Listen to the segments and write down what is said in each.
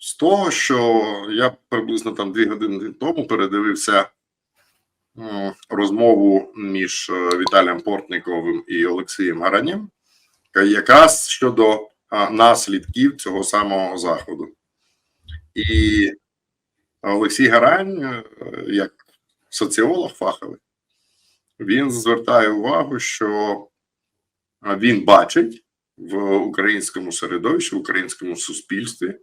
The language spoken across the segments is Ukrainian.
з того, що я приблизно там дві години тому передивився розмову між е, Віталієм Портниковим і Олексієм Гаранєм, е, якраз щодо наслідків цього самого заходу. І Олексій Гарань, е, як соціолог фаховий, він звертає увагу, що він бачить в українському середовищі, в українському суспільстві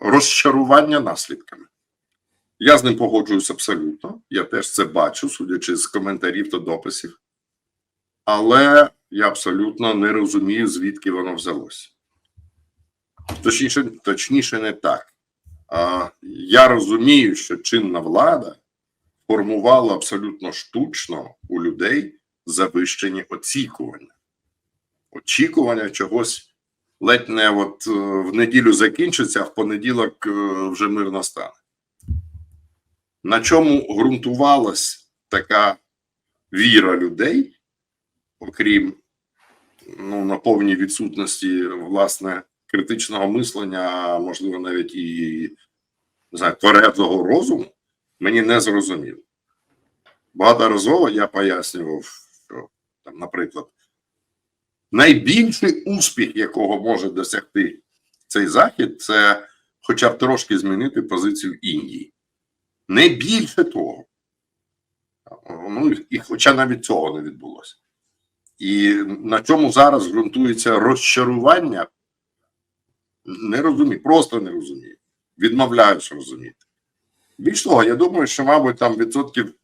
розчарування наслідками. Я з ним погоджуюсь абсолютно. Я теж це бачу, судячи з коментарів та дописів. Але я абсолютно не розумію, звідки воно взялося. Точніше, точніше, не так. А, я розумію, що чинна влада формувала абсолютно штучно у людей завищені очікування очікування чогось ледь не от е, в неділю закінчиться, а в понеділок е, вже мир настане. На чому ґрунтувалась така віра людей, окрім ну, на повній відсутності власне критичного мислення, можливо, навіть і не знаю, тверезого розуму, мені не зрозуміло. Багаторазово я пояснював, що там, наприклад, найбільший успіх, якого може досягти цей захід, це хоча б трошки змінити позицію Індії. Не більше того. Ну, і хоча навіть цього не відбулося. І на чому зараз ґрунтується розчарування, не розумію, просто не розумію. Відмовляюсь розуміти. Більш того, я думаю, що, мабуть, там відсотків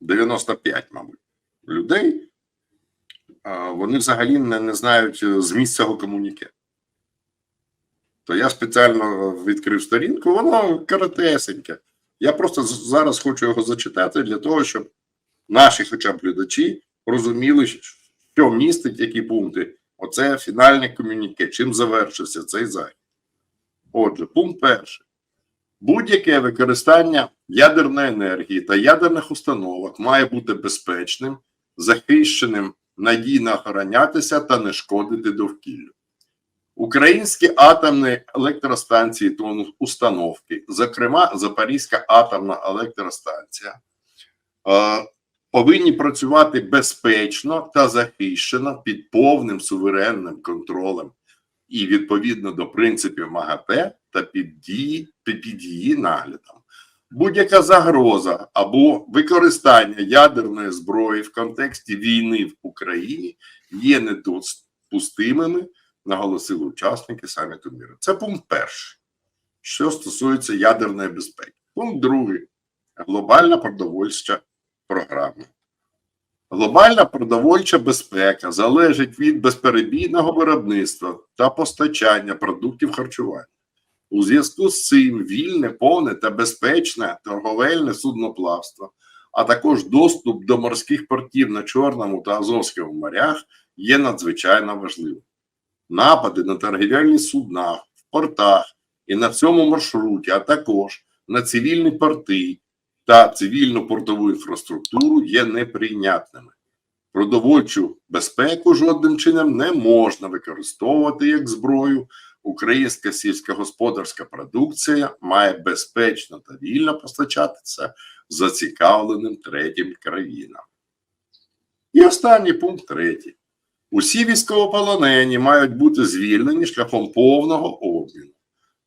95, мабуть, людей вони взагалі не, не знають е, зміст цього комуніке. То я спеціально відкрив сторінку, воно коротесеньке. Я просто зараз хочу його зачитати для того, щоб наші, хоча б глядачі, розуміли, що містить які пункти. Оце фінальне комуніке, чим завершився цей захід. Отже, пункт перший. Будь-яке використання ядерної енергії та ядерних установок має бути безпечним, захищеним надійно охоронятися та не шкодити довкіллю. Українські атомні електростанції та установки, зокрема Запорізька атомна електростанція, е, повинні працювати безпечно та захищено під повним суверенним контролем і відповідно до принципів МАГАТЕ та під, дії, під, її наглядом. Будь-яка загроза або використання ядерної зброї в контексті війни в Україні є недопустимими, наголосили учасники саміту міру. Це пункт перший, що стосується ядерної безпеки. Пункт другий глобальна продовольча програма. Глобальна продовольча безпека залежить від безперебійного виробництва та постачання продуктів харчування. У зв'язку з цим вільне, повне та безпечне торговельне судноплавство, а також доступ до морських портів на Чорному та Азовському морях є надзвичайно важливим. Напади на торгівельні судна в портах і на цьому маршруті, а також на цивільні порти та цивільну портову інфраструктуру є неприйнятними. Продовольчу безпеку жодним чином не можна використовувати як зброю. Українська сільськогосподарська продукція має безпечно та вільно постачатися зацікавленим третім країнам. І останній пункт третій. Усі військовополонені мають бути звільнені шляхом повного обміну.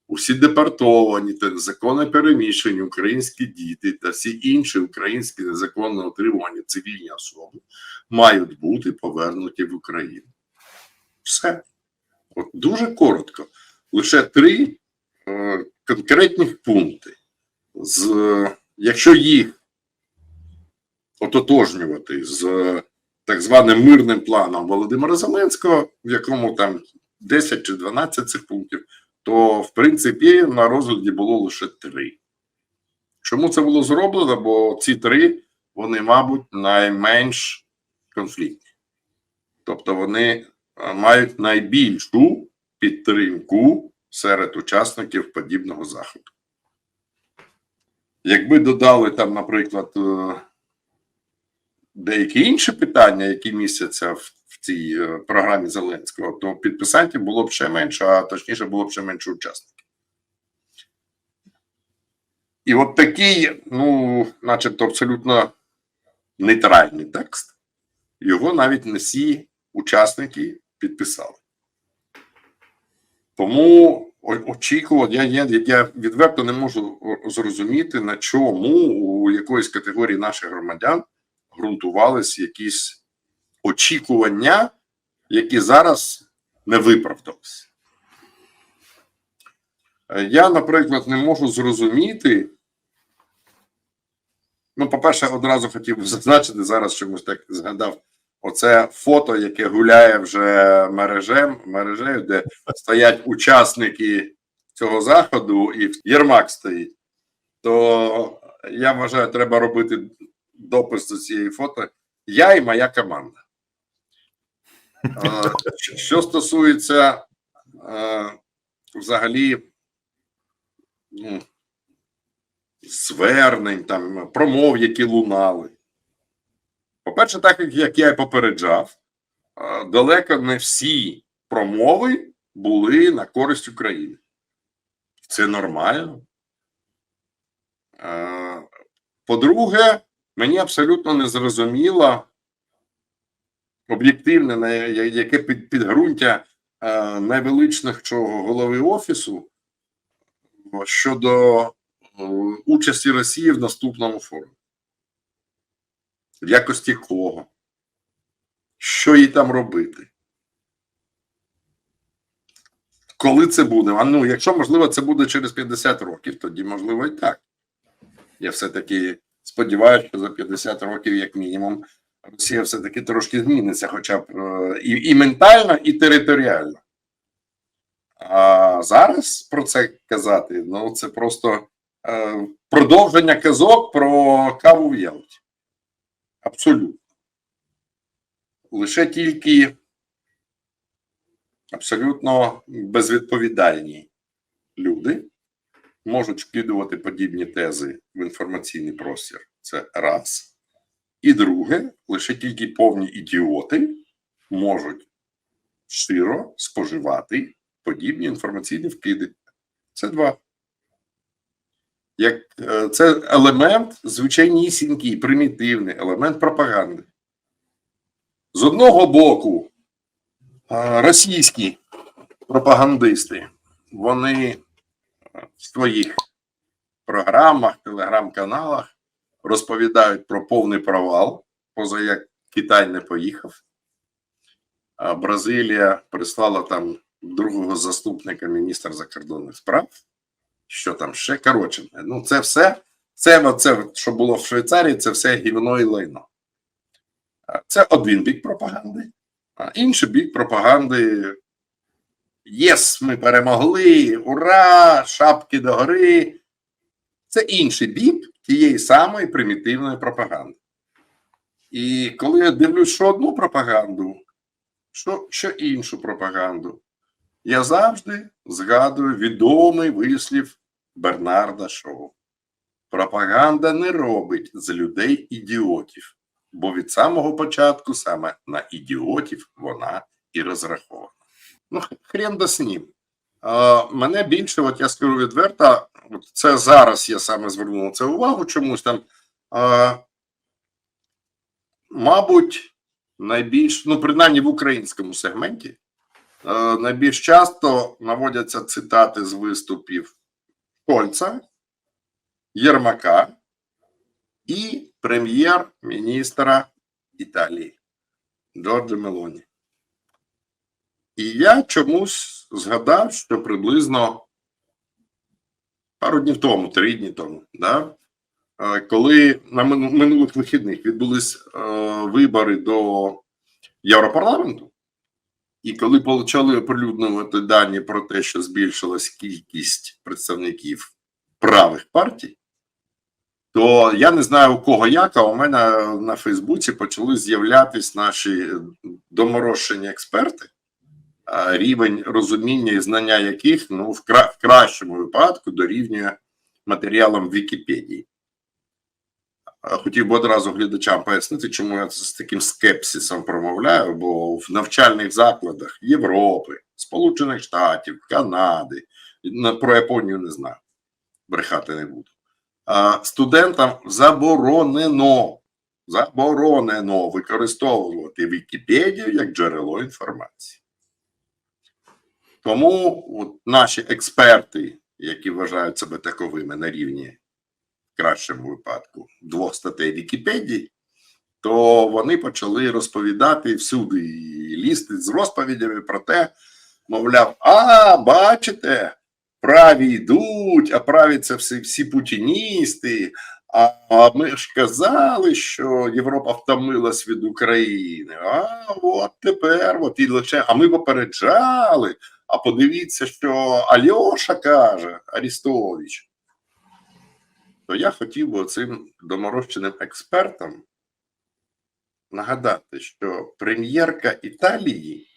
Усі депортовані та незаконно переміщені українські діти та всі інші українські незаконно отримувані цивільні особи мають бути повернуті в Україну. Все. От дуже коротко. Лише три е, конкретних пункти. З, якщо їх ототожнювати з е, так званим мирним планом Володимира Зеленського, в якому там 10 чи 12 цих пунктів, то в принципі на розгляді було лише три. Чому це було зроблено? Бо ці три, вони, мабуть, найменш конфліктні. Тобто вони мають найбільшу підтримку серед учасників подібного заходу. Якби додали там, наприклад, е, деякі інші питання, які містяться в, в цій е, програмі Зеленського, то підписантів було б ще менше, а точніше було б ще менше учасників. І от такий, ну, начебто, абсолютно нейтральний текст, його навіть не всі учасники підписали. Тому очікувати, я, я, я відверто не можу зрозуміти, на чому у якоїсь категорії наших громадян ґрунтувались якісь очікування, які зараз не виправдалися. Я, наприклад, не можу зрозуміти. Ну, по-перше, одразу хотів зазначити, зараз чомусь так згадав. Оце фото, яке гуляє вже мережем, мережею, де стоять учасники цього заходу, і Єрмак стоїть. То я вважаю, треба робити допис до цієї фото. Я і моя команда. Що- стосується взагалі ну, звернень, там, промов, які лунали. По-перше, так як- я і попереджав, далеко не всі промови були на користь України. Це нормально. По-друге, мені абсолютно не зрозуміло об'єктивне, яке підґрунтя найвеличнішого голови офісу щодо участі Росії в наступному форумі. В якості кого? Що їй там робити? Коли це буде? А ну, якщо можливо, це буде через 50 років, тоді можливо і так. Я все-таки сподіваюся, що за 50 років, як мінімум, Росія все-таки трошки зміниться, хоча б е, і, і ментально, і територіально. А зараз про це казати, ну це просто е, продовження казок про каву в Ялті. Абсолютно. Лише тільки абсолютно безвідповідальні люди можуть вкидувати подібні тези в інформаційний простір. Це раз. І друге, лише тільки повні ідіоти можуть щиро споживати подібні інформаційні вкиди. Це два. Як е, це елемент звичайнісінький, примітивний елемент пропаганди. З одного боку, е, російські пропагандисти, вони в своїх програмах, телеграм-каналах розповідають про повний провал, поза як Китай не поїхав. А Бразилія прислала там другого заступника міністра закордонних справ. Що там ще? Коротше, ну це все. Це, це, що було в Швейцарії, це все гівно і лайно. Це один бік пропаганди, а інший бік пропаганди. Єс, ми перемогли! Ура! Шапки догори! Це інший бік тієї самої примітивної пропаганди. І коли я дивлюсь, що одну пропаганду, що, що іншу пропаганду, я завжди згадую відомий вислів Бернарда Шоу. Пропаганда не робить з людей ідіотів, бо від самого початку саме на ідіотів вона і розрахована. Ну, хрен ним. А, мене більше, от я скажу відверто, от це зараз я саме звернув це увагу чомусь там. А, мабуть, найбільш, ну, принаймні в українському сегменті, е, найбільш часто наводяться цитати з виступів Шольца, Єрмака і прем'єр-міністра Італії Джорджа Мелоні. І я чомусь згадав, що приблизно пару днів тому, три дні тому, да, е, коли на минулих вихідних відбулись е, вибори до Європарламенту, І коли почали оприлюднювати дані про те, що збільшилась кількість представників правих партій, то я не знаю у кого як, а у мене на Фейсбуці почали з'являтись наші доморощені експерти, рівень розуміння і знання яких ну, в кращому випадку дорівнює матеріалам Вікіпедії. Хотів би одразу глядачам пояснити, чому я це з таким скепсисом промовляю, бо в навчальних закладах Європи, Сполучених Штатів, Канади, про Японію не знаю, брехати не буду. Студентам заборонено, заборонено використовувати Вікіпедію як джерело інформації. Тому от наші експерти, які вважають себе таковими на рівні кращому випадку двох статей Вікіпедії, то вони почали розповідати всюди і лізти з розповідями про те, мовляв, а, бачите, праві йдуть, а праві це всі, всі путіністи. А, ми ж казали, що Європа втомилась від України. А от тепер, от і лише, а ми попереджали. А подивіться, що Альоша каже, Арістович. То я хотів би цим доморощеним експертам нагадати, що прем'єрка Італії,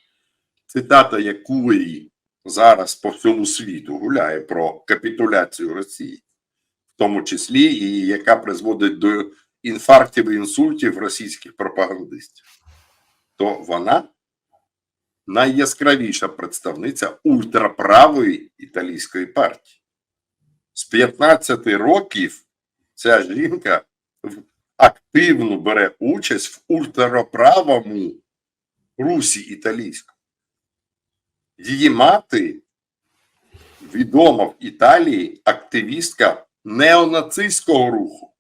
цитата якої зараз по всьому світу гуляє про капітуляцію Росії, в тому числі і яка призводить до інфарктів і інсультів російських пропагандистів, то вона найяскравіша представниця ультраправої італійської партії. З 15 років ця жінка активно бере участь в ультраправому русі італійському. Її мати відома в Італії активістка неонацистського руху.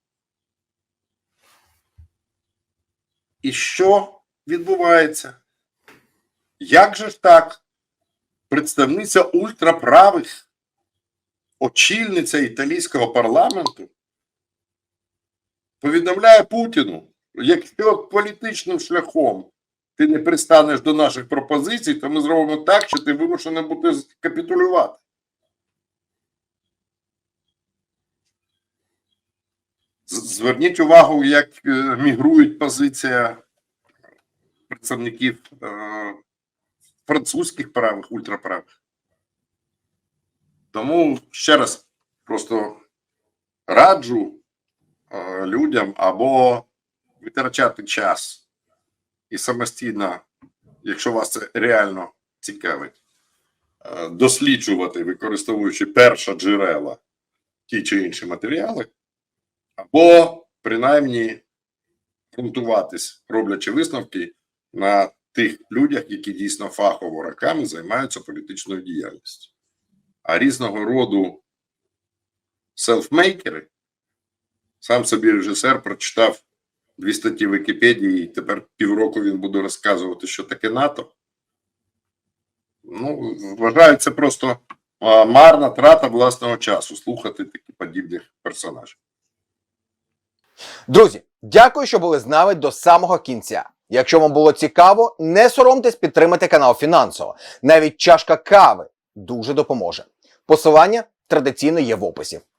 І що відбувається? Як же ж так? Представниця ультраправих, очільниця італійського парламенту повідомляє Путіну, якщо політичним шляхом ти не пристанеш до наших пропозицій, то ми зробимо так, що ти вимушений бути капітулювати. Зверніть увагу, як е, мігрують позиція представників е, французьких правих, ультраправих. Тому ще раз просто раджу людям або витрачати час і самостійно, якщо вас це реально цікавить, е, досліджувати, використовуючи перша джерела ті чи інші матеріали, або принаймні ґрунтуватись, роблячи висновки на тих людях, які дійсно фахово роками займаються політичною діяльністю. А різного роду селфмейкери, сам собі режисер прочитав дві статті Вікіпедії, і тепер півроку він буде розказувати, що таке НАТО. Ну, вважаю, це просто марна трата власного часу слухати такі подібних персонажів. Друзі, дякую, що були з нами до самого кінця. Якщо вам було цікаво, не соромтесь підтримати канал фінансово. Навіть чашка кави дуже допоможе. Посилання традиційно є в описі.